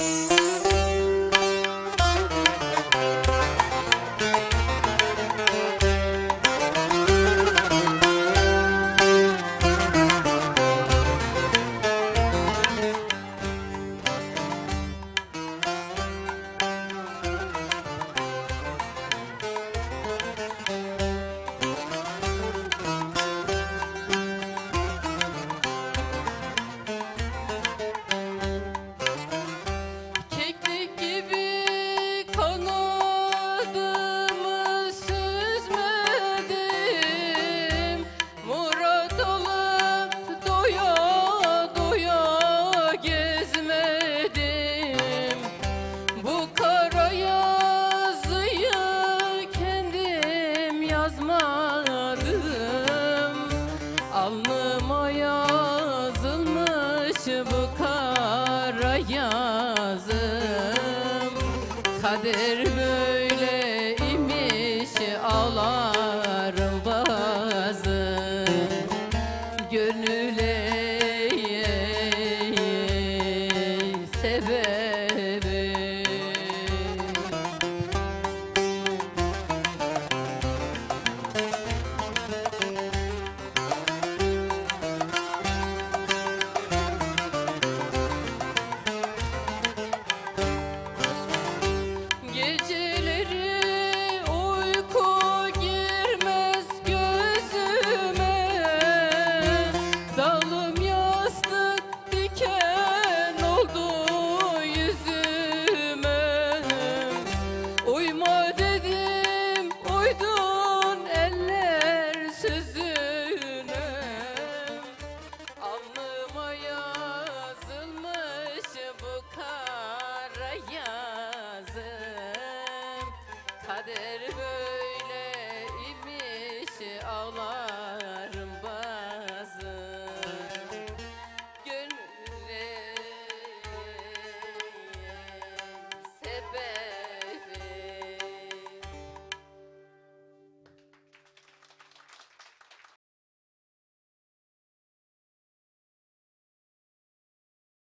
you yazım. Kader böyle yara yazım Kader böyle imiş ağlar